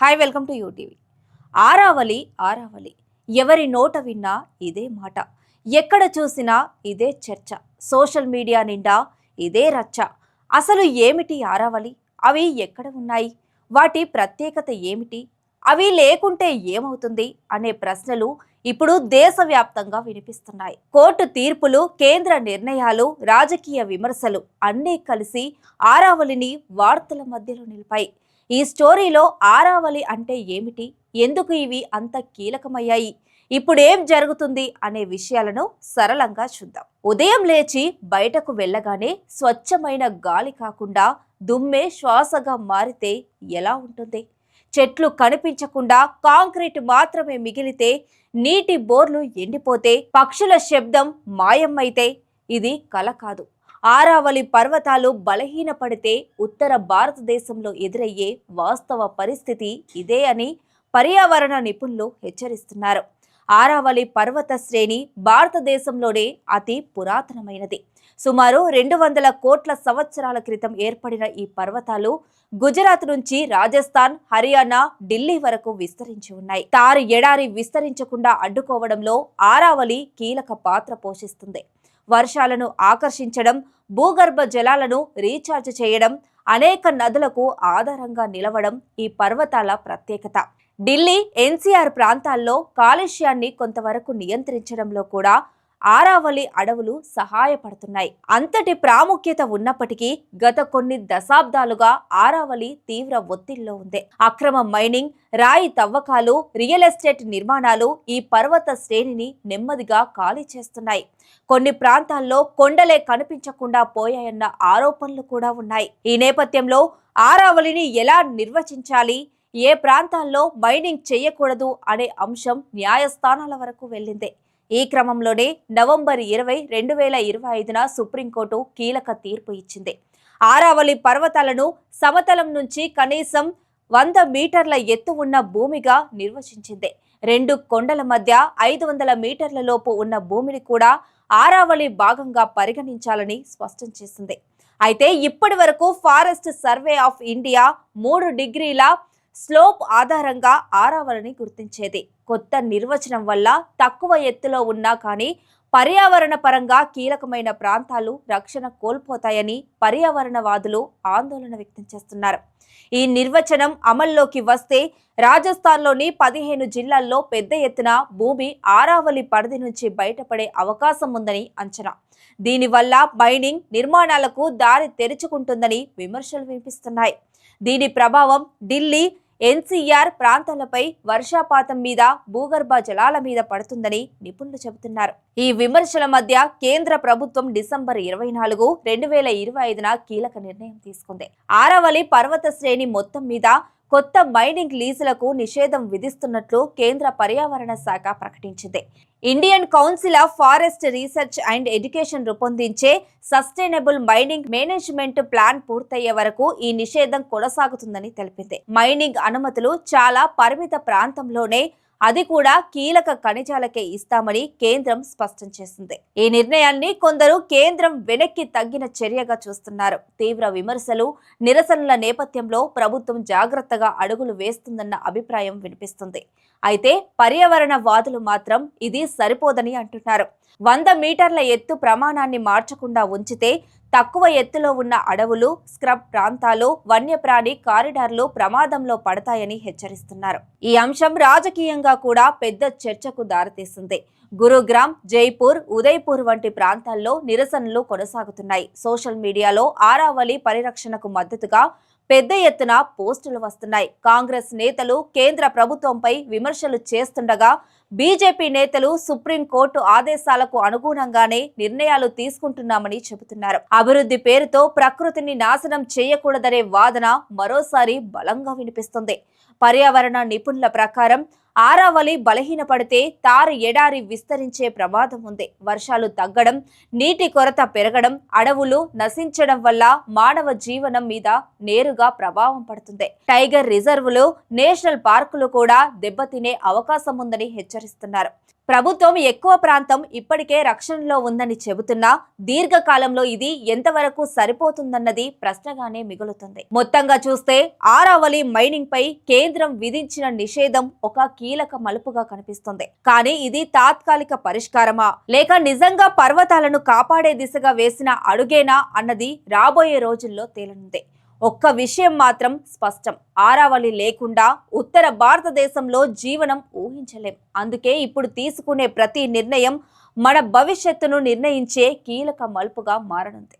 Hi welcome to UTV Aravali Aravali ఎవరి నోట విన్నా ఇదే మాట. ఎక్కడ చూసినా ఇదే చర్చ. సోషల్ మీడియా నిండా ఇదే రచ్చ. అసలు ఏమిటి ఆరావలి అవి ఎక్కడ ఉన్నాయి? వాటి ప్రత్యేకత ఏమిటి? అవి లేకుంటే ఏమవుతుంది? అనే ప్రశ్నలు ఇప్పుడు దేశవ్యాప్తంగా వినిపిస్తున్నాయి. కోర్టు తీర్పులు కేంద్ర నిర్ణయాలు రాజకీయ విమర్శలు అన్నీ కలిసి ఆరావలిని వార్తల మధ్యలో నిలిపాయి. ఈ స్టోరీలో ఆరావళి అంటే ఏమిటి? ఎందుకు ఇవి అంత కీలకమయ్యాయి? ఇప్పుడేం జరుగుతుంది అనే విషయాలను సరళంగా చూద్దాం. ఉదయం లేచి బయటకు వెళ్ళగానే స్వచ్ఛమైన గాలి కాకుండా దుమ్మే శ్వాసగా మారితే ఎలా ఉంటుంది? చెట్లు కనిపించకుండా కాంక్రీట్ మాత్రమే మిగిలితే నీటి బోర్లు ఎండిపోతే పక్షుల శబ్దం మాయమైతే ఇది కల కాదు. ఆరావళి పర్వతాలు బలహీనపడితే ఉత్తర భారతదేశంలో ఎదురయ్యే వాస్తవ పరిస్థితి ఇదే అని పర్యావరణ నిపుణులు హెచ్చరిస్తున్నారు. ఆరావళి పర్వత శ్రేణి భారతదేశంలోనే అతి పురాతనమైనది. సుమారు రెండు వందల కోట్ల సంవత్సరాల క్రితం ఏర్పడిన ఈ పర్వతాలు గుజరాత్ నుంచి రాజస్థాన్ హర్యానా ఢిల్లీ వరకు విస్తరించి ఉన్నాయి. తారు ఎడారి విస్తరించకుండా అడ్డుకోవడంలో ఆరావళి కీలక పాత్ర పోషిస్తుంది. వర్షాలను ఆకర్షించడం భూగర్భ జలాలను రీఛార్జ్ చేయడం అనేక నదులకు ఆధారంగా నిలవడం ఈ పర్వతాల ప్రత్యేకత. ఢిల్లీ ఎన్సీఆర్ ప్రాంతాల్లో కాలుష్యాన్ని కొంతవరకు నియంత్రించడంలో కూడా ఆరావళి అడవులు సహాయపడుతున్నాయి. అంతటి ప్రాముఖ్యత ఉన్నప్పటికీ గత కొన్ని దశాబ్దాలుగా ఆరావళి తీవ్ర ఒత్తిడిలో ఉంది. అక్రమ మైనింగ్ రాయి తవ్వకాలు రియల్ ఎస్టేట్ నిర్మాణాలు ఈ పర్వత శ్రేణిని నెమ్మదిగా ఖాళీ చేస్తున్నాయి. కొన్ని ప్రాంతాల్లో కొండలే కనిపించకుండా పోయాయన్న ఆరోపణలు కూడా ఉన్నాయి. ఈ నేపథ్యంలో ఆరావళిని ఎలా నిర్వచించాలి? ఏ ప్రాంతాల్లో మైనింగ్ చేయకూడదు అనే అంశం న్యాయస్థానాల వరకు వెళ్ళింది. ఈ క్రమంలోనే నవంబర్ ఇరవై రెండు వేల ఇరవై ఐదున సుప్రీంకోర్టు కీలక తీర్పు ఇచ్చింది. ఆరావళి పర్వతాలను సమతలం నుంచి కనీసం వంద మీటర్ల ఎత్తు ఉన్న భూమిగా నిర్వచించింది. రెండు కొండల మధ్య ఐదు వందల మీటర్ల లోపు ఉన్న భూమిని కూడా ఆరావళి భాగంగా పరిగణించాలని స్పష్టం చేసింది. అయితే ఇప్పటి వరకు ఫారెస్ట్ సర్వే ఆఫ్ ఇండియా మూడు డిగ్రీల స్లోప్ ఆధారంగా ఆరావళిని గుర్తించేది. కొత్త నిర్వచనం వల్ల తక్కువ ఎత్తులో ఉన్నా కానీ పర్యావరణ పరంగా కీలకమైన ప్రాంతాలు రక్షణ కోల్పోతాయని పర్యావరణవాదులు ఆందోళన వ్యక్తం చేస్తున్నారు. ఈ నిర్వచనం అమల్లోకి వస్తే రాజస్థాన్లోని పదిహేను జిల్లాల్లో పెద్ద ఎత్తున భూమి ఆరావళి పరిధి నుంచి బయటపడే అవకాశం ఉందని అంచనా. దీనివల్ల మైనింగ్ నిర్మాణాలకు దారి తెరుచుకుంటుందని విమర్శలు వినిపిస్తున్నాయి. దీని ప్రభావం ఢిల్లీ ఎన్సీఆర్ ప్రాంతాలపై వర్షాపాతం మీద భూగర్భ జలాల మీద పడుతుందని నిపుణులు చెబుతున్నారు. ఈ విమర్శల మధ్య కేంద్ర ప్రభుత్వం డిసెంబర్ ఇరవై నాలుగు రెండు వేల ఇరవై ఐదున కీలక నిర్ణయం తీసుకుంది. ఆరవలి పర్వత శ్రేణి మొత్తం మీద కొత్త మైనింగ్ లీజులకు నిషేధం విధిస్తున్నట్లు కేంద్ర పర్యావరణ శాఖ ప్రకటించింది. Indian Council of Forest Research and Education రూపొందించే సస్టైనబుల్ మైనింగ్ మేనేజ్మెంట్ ప్లాన్ పూర్తయ్యే వరకు ఈ నిషేధం కొనసాగుతుందని తెలిపింది. మైనింగ్ అనుమతులు చాలా పరిమిత ప్రాంతంలోనే అది కూడా కీలక ఖనిజాలకే ఇస్తామని కేంద్రం స్పష్టం చేసింది. ఈ నిర్ణయాన్ని కొందరు కేంద్రం వెనక్కి తగ్గిన చర్యగా చూస్తున్నారు. తీవ్ర విమర్శలు నిరసనల నేపథ్యంలో ప్రభుత్వం జాగ్రత్తగా అడుగులు వేస్తుందన్న అభిప్రాయం వినిపిస్తుంది. అయితే పర్యావరణ వాదులు మాత్రం ఇది సరిపోదని అంటున్నారు. వంద మీటర్ల ఎత్తు ప్రమాణాన్ని మార్చకుండా ఉంచితే తక్కువ ఎత్తులో ఉన్న అడవులు స్క్రబ్ ప్రాంతాలు వన్యప్రాణి కారిడార్లు ప్రమాదంలో పడతాయని హెచ్చరిస్తున్నారు. ఈ అంశం రాజకీయంగా కూడా పెద్ద చర్చకు దారితీస్తుంది గురుగ్రామ్ జైపూర్ ఉదయ్పూర్ వంటి ప్రాంతాల్లో నిరసనలు కొనసాగుతున్నాయి. సోషల్ మీడియాలో ఆరావళి పరిరక్షణకు మద్దతుగా పెద్ద ఎత్తున పోస్టులు వస్తున్నాయి. కాంగ్రెస్ నేతలు కేంద్ర ప్రభుత్వంపై విమర్శలు చేస్తుండగా బీజేపీ నేతలు సుప్రీంకోర్టు ఆదేశాలకు అనుగుణంగానే నిర్ణయాలు తీసుకుంటున్నామని చెబుతున్నారు. అభివృద్ధి పేరుతో ప్రకృతిని నాశనం చేయకూడదనే వాదన మరోసారి బలంగా వినిపిస్తుంది. పర్యావరణ నిపుణుల ప్రకారం ఆరావళి బలహీనపడితే తారు ఎడారి విస్తరించే ప్రమాదం ఉంది. వర్షాలు తగ్గడం నీటి కొరత పెరగడం అడవులు నశించడం వల్ల మానవ జీవనం మీద నేరుగా ప్రభావం పడుతుంది. టైగర్ రిజర్వులు నేషనల్ పార్కులు కూడా దెబ్బతినే అవకాశం ఉందని హెచ్చరిస్తున్నారు. ప్రభుత్వం ఎక్కువ ప్రాంతం ఇప్పటికే రక్షణలో ఉందని చెబుతున్నా దీర్ఘకాలంలో ఇది ఎంతవరకు సరిపోతుందన్నది ప్రశ్నగానే మిగులుతుంది. మొత్తంగా చూస్తే ఆరావళి మైనింగ్ పై కేంద్రం విధించిన నిషేధం ఒక కీలక మలుపుగా కనిపిస్తుంది. కానీ ఇది తాత్కాలిక పరిష్కారమా? లేక నిజంగా పర్వతాలను కాపాడే దిశగా వేసిన అడుగేనా? అన్నది రాబోయే రోజుల్లో తేలనుంది. ఒక్క విషయం మాత్రం స్పష్టం. ఆరావళి లేకుండా ఉత్తర భారతదేశంలో జీవనం ఊహించలేం. అందుకే ఇప్పుడు తీసుకునే ప్రతి నిర్ణయం మన భవిష్యత్తును నిర్ణయించే కీలక మలుపుగా మారనుంది.